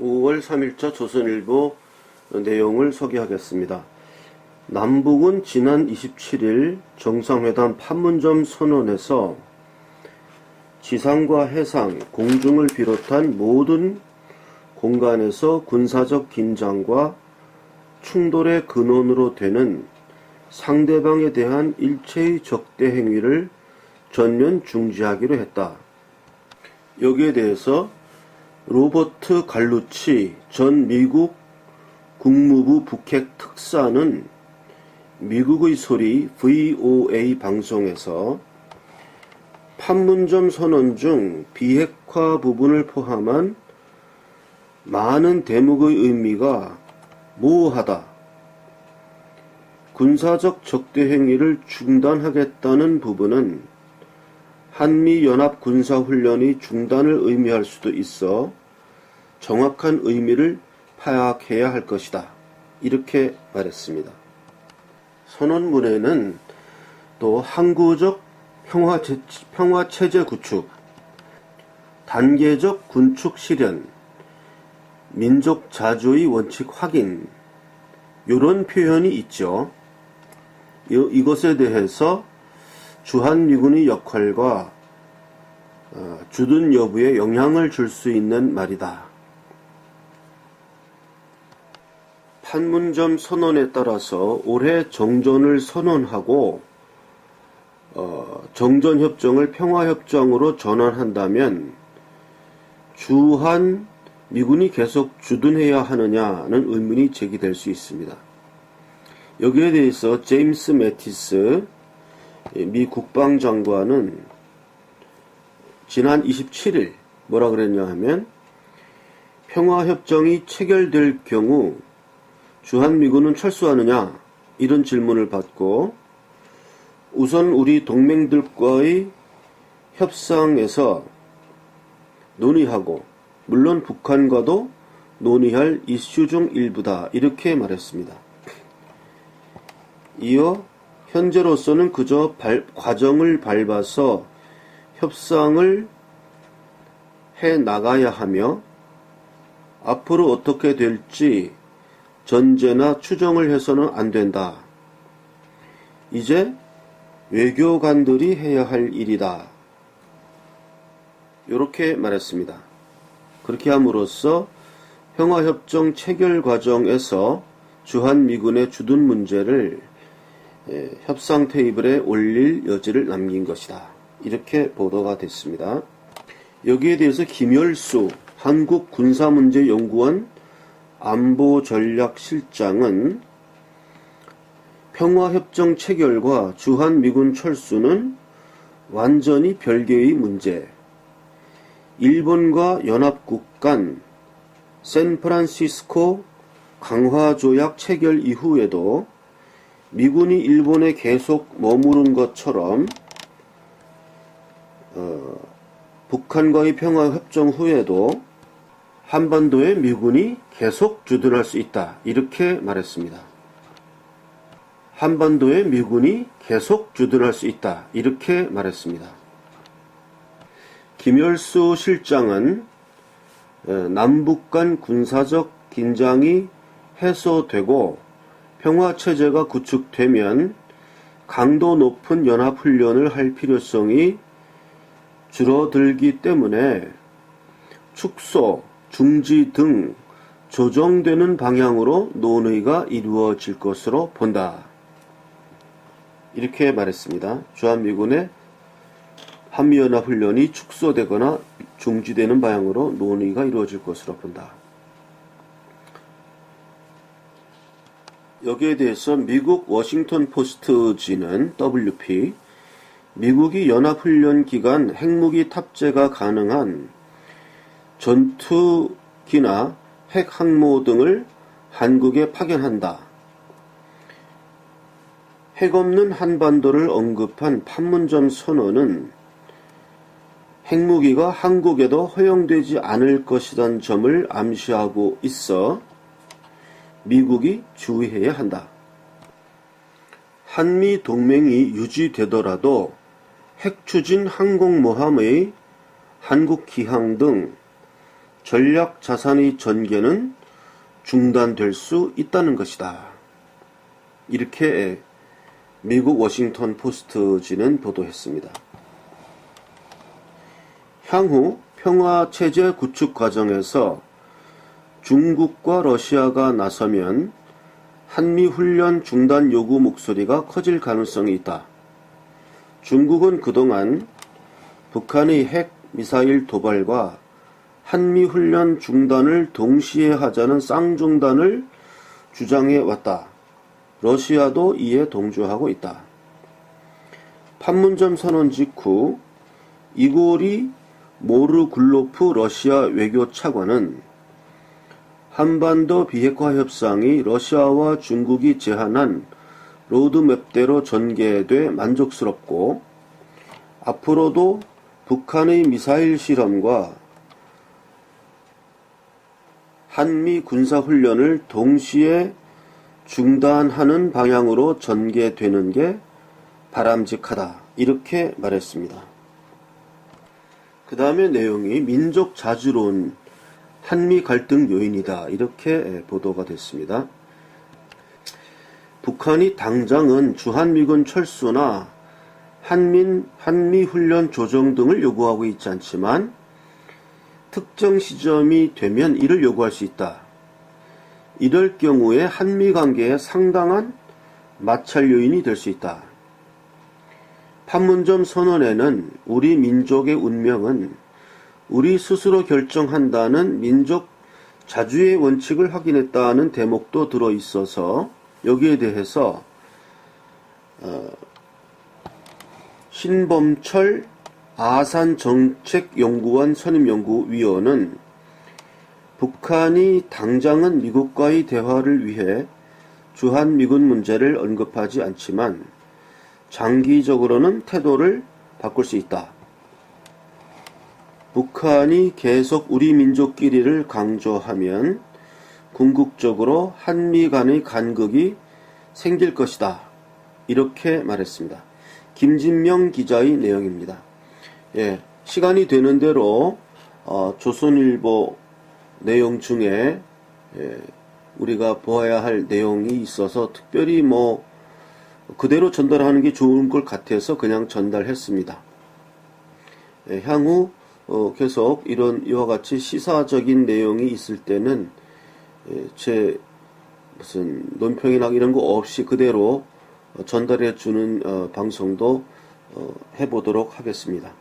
5월 3일자 조선일보 내용을 소개하겠습니다. 남북은 지난 27일 정상회담 판문점 선언에서 지상과 해상, 공중을 비롯한 모든 공간에서 군사적 긴장과 충돌의 근원으로 되는 상대방에 대한 일체의 적대 행위를 전면 중지하기로 했다. 여기에 대해서 로버트 갈루치 전 미국 국무부 북핵 특사는 미국의 소리 VOA 방송에서 판문점 선언 중 비핵화 부분을 포함한 많은 대목의 의미가 모호하다. 군사적 적대 행위를 중단하겠다는 부분은 한미연합 군사훈련의 중단을 의미할 수도 있어 정확한 의미를 파악해야 할 것이다. 이렇게 말했습니다. 선언문에는 또 항구적 평화, 평화 체제 구축, 단계적 군축 실현, 민족 자주의 원칙 확인, 이런 표현이 있죠. 이것에 대해서 주한미군의 역할과 어, 주둔 여부에 영향을 줄 수 있는 말이다. 판문점 선언에 따라서 올해 정전을 선언하고 어, 정전협정을 평화협정으로 전환한다면 주한 미군이 계속 주둔해야 하느냐는 의문이 제기될 수 있습니다. 여기에 대해서 제임스 매티스 미 국방장관은 지난 27일 뭐라 그랬냐 하면 평화협정이 체결될 경우 주한미군은 철수하느냐 이런 질문을 받고 우선 우리 동맹들과의 협상에서 논의하고 물론 북한과도 논의할 이슈 중 일부다 이렇게 말했습니다. 이어 현재로서는 그저 발, 과정을 밟아서 협상을 해 나가야 하며 앞으로 어떻게 될지 전제나 추정을 해서는 안 된다. 이제 외교관들이 해야 할 일이다. 이렇게 말했습니다. 그렇게 함으로써 평화협정 체결 과정에서 주한미군의 주둔 문제를 예, 협상 테이블에 올릴 여지를 남긴 것이다. 이렇게 보도가 됐습니다. 여기에 대해서 김열수 한국군사문제연구원 안보전략실장은 평화협정 체결과 주한미군 철수는 완전히 별개의 문제. 일본과 연합국 간 샌프란시스코 강화조약 체결 이후에도 미군이 일본에 계속 머무른 것처럼 어, 북한과의 평화협정 후에도 한반도에 미군이 계속 주둔할 수 있다. 이렇게 말했습니다. 한반도에 미군이 계속 주둔할 수 있다. 이렇게 말했습니다. 김열수 실장은 어, 남북 간 군사적 긴장이 해소되고 평화체제가 구축되면 강도 높은 연합훈련을 할 필요성이 줄어들기 때문에 축소, 중지 등 조정되는 방향으로 논의가 이루어질 것으로 본다. 이렇게 말했습니다. 주한미군의 한미연합훈련이 축소되거나 중지되는 방향으로 논의가 이루어질 것으로 본다. 여기에 대해서 미국 워싱턴 포스트지는 WP 미국이 연합훈련 기간 핵무기 탑재가 가능한 전투기나 핵항모 등을 한국에 파견한다. 핵 없는 한반도를 언급한 판문점 선언은 핵무기가 한국에도 허용되지 않을 것이란 점을 암시하고 있어 미국이 주의해야 한다. 한미 동맹이 유지되더라도 핵추진 항공모함의 한국 기항 등 전략 자산의 전개는 중단될 수 있다는 것이다. 이렇게 미국 워싱턴 포스트지는 보도했습니다. 향후 평화 체제 구축 과정에서 중국과 러시아가 나서면 한미 훈련 중단 요구 목소리가 커질 가능성이 있다. 중국은 그동안 북한의 핵 미사일 도발과 한미 훈련 중단을 동시에 하자는 쌍중단을 주장해 왔다. 러시아도 이에 동조하고 있다. 판문점 선언 직후 이고리 모르굴로프 러시아 외교 차관은 한반도 비핵화 협상이 러시아와 중국이 제안한 로드맵대로 전개돼 만족스럽고 앞으로도 북한의 미사일 실험과 한미 군사훈련을 동시에 중단하는 방향으로 전개되는 게 바람직하다. 이렇게 말했습니다. 그 다음에 내용이 민족 자주론 한미 갈등 요인이다. 이렇게 보도가 됐습니다. 북한이 당장은 주한미군 철수나 한민, 한미훈련 조정 등을 요구하고 있지 않지만 특정 시점이 되면 이를 요구할 수 있다. 이럴 경우에 한미 관계에 상당한 마찰 요인이 될 수 있다. 판문점 선언에는 우리 민족의 운명은 우리 스스로 결정한다는 민족 자주의 원칙을 확인했다는 대목도 들어 있어서 여기에 대해서 어, 신범철 아산정책연구원 선임연구위원은 북한이 당장은 미국과의 대화를 위해 주한미군 문제를 언급하지 않지만 장기적으로는 태도를 바꿀 수 있다. 북한이 계속 우리 민족끼리를 강조하면 궁극적으로 한미 간의 간극이 생길 것이다. 이렇게 말했습니다. 김진명 기자의 내용입니다. 예, 시간이 되는 대로 어, 조선일보 내용 중에 예, 우리가 보아야 할 내용이 있어서 특별히 뭐 그대로 전달하는 게 좋은 것 같아서 그냥 전달했습니다. 예, 향후 어, 계속 이런 이와 같이 시사적인 내용이 있을 때는 예, 제 무슨 논평이나 이런 거 없이 그대로 전달해 주는 어, 방송도 어, 해보도록 하겠습니다.